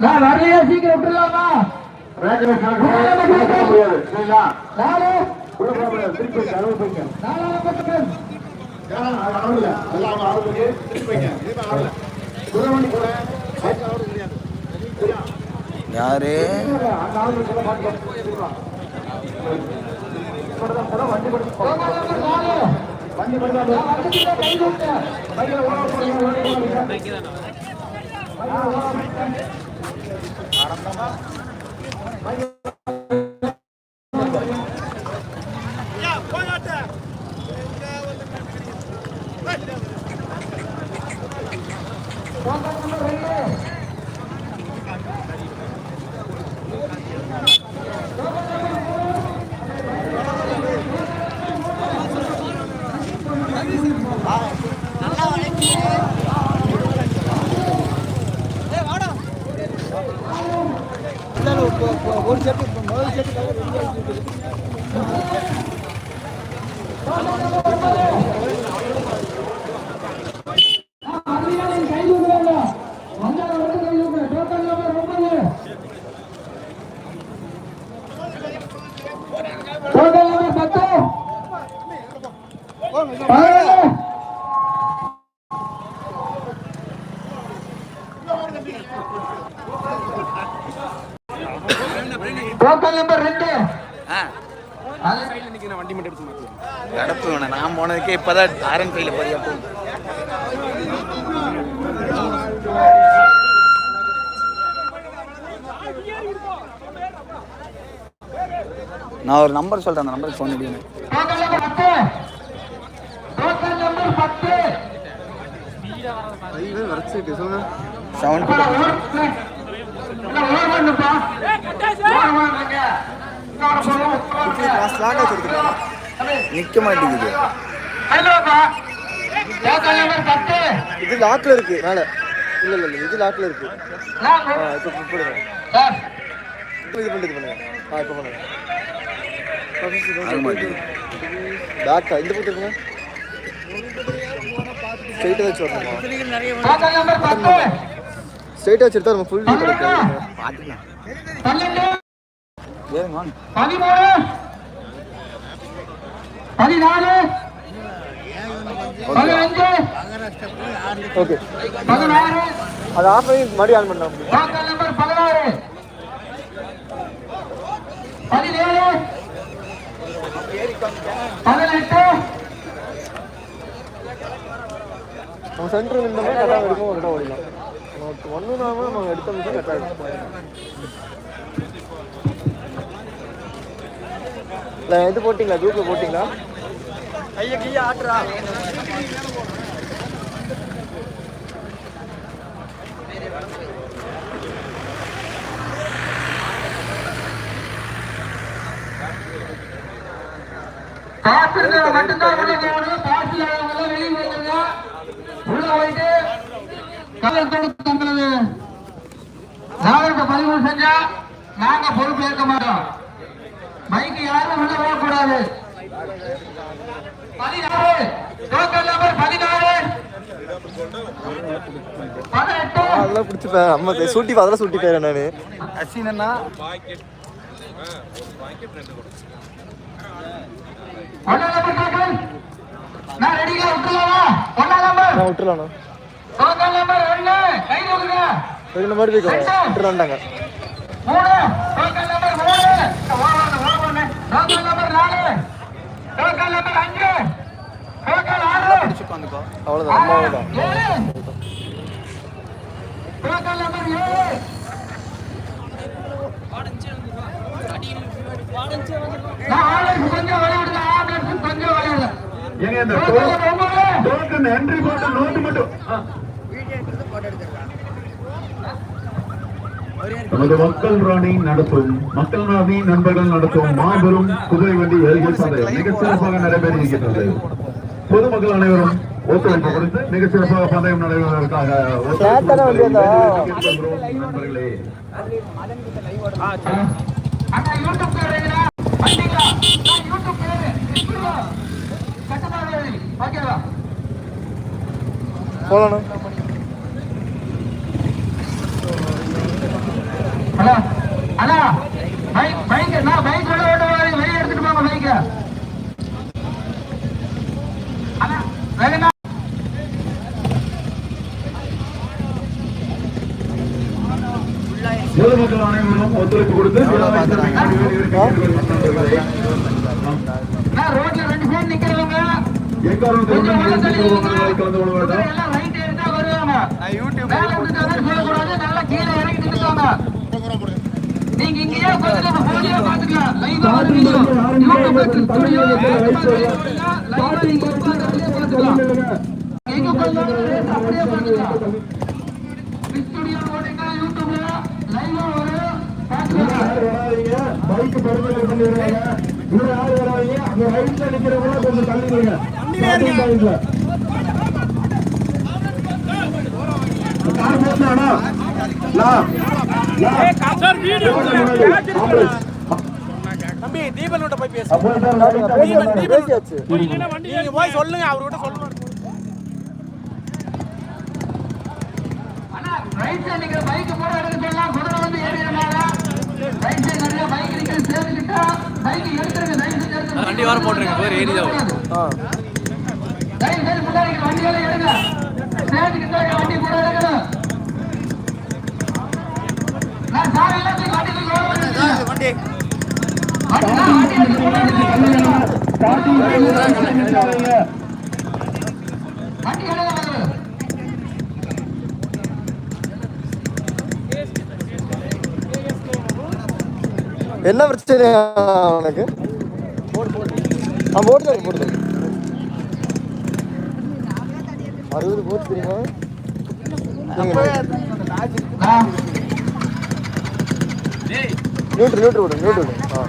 நான் வரலையா சீக்கிரம் விட்டுலாமா யாரு? வண்டி கொடுத்து 毎日。டோக்கன் நம்பர் ஒன்பது டோக்கன் நம்பர் பத்து பதினொன்று டோக்கன் நம்பர் ரெண்டு கடப்பு வேணாம். நான் போனதுக்கே இப்பதான் ஆரன் கையில் பதியா போகும் நான் ஒரு நம்பர் சொல்றேன். அந்த நம்பருக்கு ஃபோன் அடிக்கணும் செவன் பொருள் உட்காருங்க. நிக்க மாட்டேங்குது. இது லாக்ல இருக்கு. மேல. இல்ல இல்ல இது லாக்ல இருக்கு. இப்போ இப்போ இது பண்ணிட்டு பண்ணுங்க ஆ இப்போ பண்ணுங்க பேக்கா இந்த பக்கம் ஸ்ட்ரைட்டாக வச்சு வரணுமா. ஸ்ட்ரைட்டாக வச்சு எடுத்தா நம்ம ஃபுல் வியூ கிடைக்கும் பதிமூணு. பதினாலு. பதினஞ்சு. ஓகே பதினாறு. அது ஆஃப் பண்ணி ஆன் பண்ணலாம் டோக்கன் நம்பர் பதினாறு. பதினேழு. பதினெட்டு. நம்ம சென்டர் நின்றோம்னா கரெக்டாக இருக்கும் கரெக்டாக ஓடிக்கலாம் நமக்கு ஒன்றும் நாம நம்ம எடுத்த கரெக்டாக இருக்கும் இல்லை இது போட்டிங்களா? குரூப்பில் போட்டிங்களா? ஐயா கையா ஆட்டுறா. காசு இருக்கிறவங்க மட்டும்தான் உள்ள போகணும். வெளியே வந்துருங்க. உள்ள போயிட்டு கலர் கொடுத்து தங்களது நாகரிக பதிவு செஞ்சா நாங்க பொறுப்பு ஏற்க மாட்டோம். மைக்கு யாரும் உள்ள போகக்கூடாது பதினாறு. டோக்கன் நம்பர் பதினாறு. பதினெட்டு. அதெல்லாம் பிடிச்சிப்பேன் அம்மா சூட்டி அதெல்லாம் சூட்டி போயிடுறேன் நான். அசினா ஒன்னாம் நம்பர் டோக்கன் நான் ரெடியா விட்டுலாமா நம்பர் நான் விட்டுலாண்ணா டோக்கன் நம்பர் ஒன்னு கை தூக்குங்க ரெண்டு மாதிரி போய்க்கோங்க விட்டுலான்ட்டாங்க மூணு. டோக்கன் நம்பர் மூணு. ஓடுவாங்க டோக்கன் நம்பர் நாலு. டோக்கன் நம்பர் அஞ்சு. டோக்கன் ஆறு. ஏழு. டோக்கன் நம்பர் ஏழு. கொஞ்சம் என்ட்ரி போட்ட நோட்டு மட்டும். நமது மக்கள் ராணி நடத்தும் மக்கள் ராணி நண்பர்கள் நடத்தும் மாபெரும் குதிரை வண்டி ஏழ்கை பந்தயம் மிக சிறப்பாக நடைபெற இருக்கின்றது பொதுமக்கள் அனைவரும் ஒத்துழைப்பு கொடுத்து மிக சிறப்பாக பந்தயம் நடைபெறுவதற்காக நண்பர்களே. அண்ணா ஹலோ அண்ணா பைக் பைக் நான் பைக் உள்ள ஓட்ட மாதிரி வெளியே எடுத்துட்டு போங்க பைக்க. அண்ணா வேணுமா ஒத்துழைப்பு கொடுத்து ரோட்ல ரெண்டு பேர் நிக்கிறவங்க. கலந்து கொள்ள வேண்டும் நான் யூடியூப் மேல விட்டுட்டாங்க நல்லா கீழே இறங்கி நின்றுட்டாங்க நீங்க இங்கேயே உட்கார்ந்து நம்ம போலியா பாத்துக்கலாம் லைவா ஒரு வீடியோ யூடியூப் ஸ்டுடியோ லைவா நீங்க உட்கார்ந்து அப்படியே பாத்துக்கலாம் எங்க உட்கார்ந்தாலும் அப்படியே பாத்துக்கலாம் ஸ்டுடியோ போட்டீங்கன்னா யூடியூப்ல லைவா வராதீங்க? பைக் பரிசோதனை பண்ணிடுறாங்க இவங்க யார் வராதீங்க? அங்க ரைட்ல நிக்கிறவங்க கொஞ்சம் தள்ளிடுங்க ஸ்டார்டிங் பாயிண்ட்ல கார் போட்டானா? தம்பி தீபன்கிட்ட போய் பேசு. நீங்க போய் சொல்லுங்க அவர்கிட்ட சொல்லுங்க. அண்ணா ரைட் சைடு நிக்கிற பைக் போற எடுக்க சொல்லலாம் குதிரை வந்து ஏறிடுறாங்க ரைட் சைடு நிறைய பைக் நிக்கிற சேர்த்துக்கிட்டா பைக் எடுத்துருங்க. தயவு செஞ்சு எடுத்துருங்க. வண்டி வாரம். போட்டுருங்க, ஏறி தான் முன்னாடி வண்டிகளை எடுங்க என் வண்டி கூட எடுக்கணும் நான் சார் எல்லாத்தையும் வண்டிக்கு லோட் பண்ணிருக்கேன் வண்டி வண்டி வண்டி எடுத்து முன்னாடி நிறுத்துங்க. ஸ்டார்டிங் பாயிண்ட்ல நிக்காதீங்க வண்டி எடுங்க என்ன பிரச்சனை உனக்கு? ஆ போட்டு போட்டு அறுபது போட்டு தெரியுமா? நியூட்ரு நியூட்ரு விடு நியூட்ரு விடு. ஆ.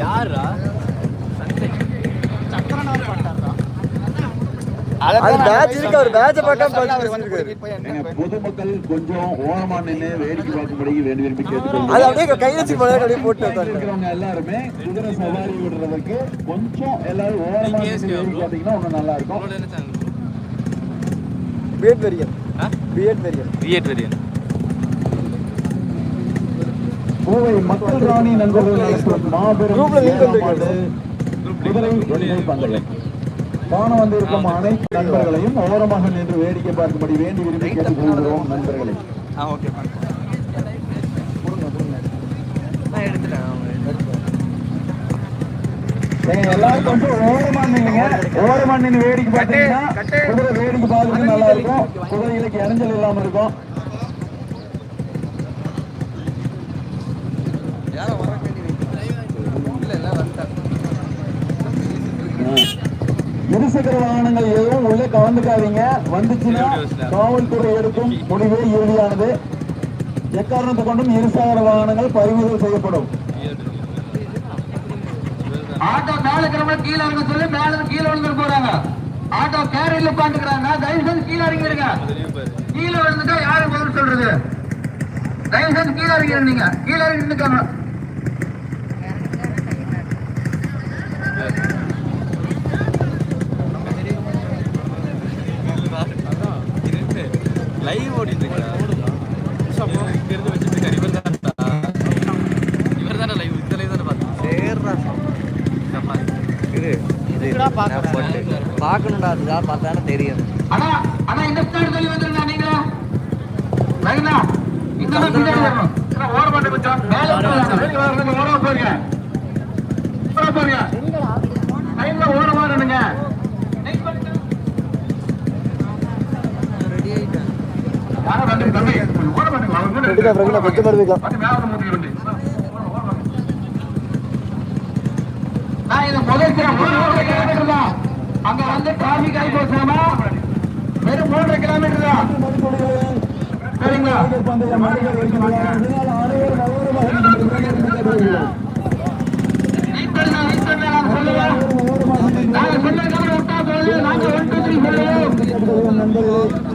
யாரா அது பேட்ச் இருக்கு பேட்சை பொதுமக்கள் கொஞ்சம் ஓரமா நின்று வேடிக்கை பார்க்கும்படி வேண்டி விரும்பி அது கேட்டுக்கொள்கிறோம். அப்படியே கை வச்சு போனா அப்படியே போட்டு இருக்கிறவங்க எல்லாருமே குதிரை சவாரி விடுறதுக்கு கொஞ்சம் எல்லாரும் ஓரமா வேடிக்கை பார்த்தீங்கன்னா இன்னும் நல்லா இருக்கும். பிஎட் வெரியன் பிஎட் வெரியன் கிரியேட் வெரியன் கோவை மக்கள் ராணி நண்பர்கள் நடத்தும் மாபெரும் பந்தயம் காண வந்திருக்கும் அனைத்து நண்பர்களையும் ஓரமாக நின்று வேடிக்கை பார்க்கும்படி வேண்டி விரும்பி கேட்டுக்கொள்கிறோம் நண்பர்களை ஆ ஓகே நான் எடுத்துட்டேன் நீங்க எல்லாரும் கொஞ்சம் ஓரமா நின்னுங்க ஓரமா நின்று வேடிக்கை பார்த்தீங்கன்னா குதிரை வேடிக்கை பார்க்கறது நல்லா இருக்கும். குதிரைகளுக்கு இடைஞ்சல் இல்லாம இருக்கும். இருசக்கர வாகனங்கள் எதுவும் உள்ளே கலந்துக்காதீங்க வந்துச்சுன்னா காவல்துறை எடுக்கும் முடிவே இறுதியானது. எக்காரணத்தை கொண்டும் இருசக்கர வாகனங்கள் பறிமுதல் செய்யப்படும். ஆட்டோ மேல இருக்கிறவங்க கீழே இறங்க சொல்லி மேல இருந்து கீழே விழுந்து போறாங்க. ஆட்டோ கேரியர்ல உட்காந்துக்கிறாங்க. தயவு செஞ்சு கீழே இறங்கிருங்க கீழே விழுந்துட்டா யாரு பதில் சொல்றது? தயவு செஞ்சு கீழே இறங்கிடு நீங்க. கீழே இறங்கி பார்க்கணும்டா அதுதான் பார்த்தானே தெரியும். அண்ணா அண்ணா இந்த ஸ்டாண்ட் தள்ளி வந்துருங்க நீங்க. இந்த ஓட மாட்டேன் கொஞ்சம். மேல வாங்க, ஓட போறீங்க ஓட போறீங்க லைன்ல ரெண்டுக்கா ரெண்டுக்கா பத்து மாதிரி வைக்கலாம் வந்து வந்து. நான் இதை முதல்ல மூணு கிலோமீட்டர் தான் அங்க வந்து காஃபி காய் போச்சாமா வெறும் மூன்றரை கிலோமீட்டர் தான். சரிங்களா? நாங்க சொல்லுவோம் நாங்க ஒன்று சொல்லுவோம்.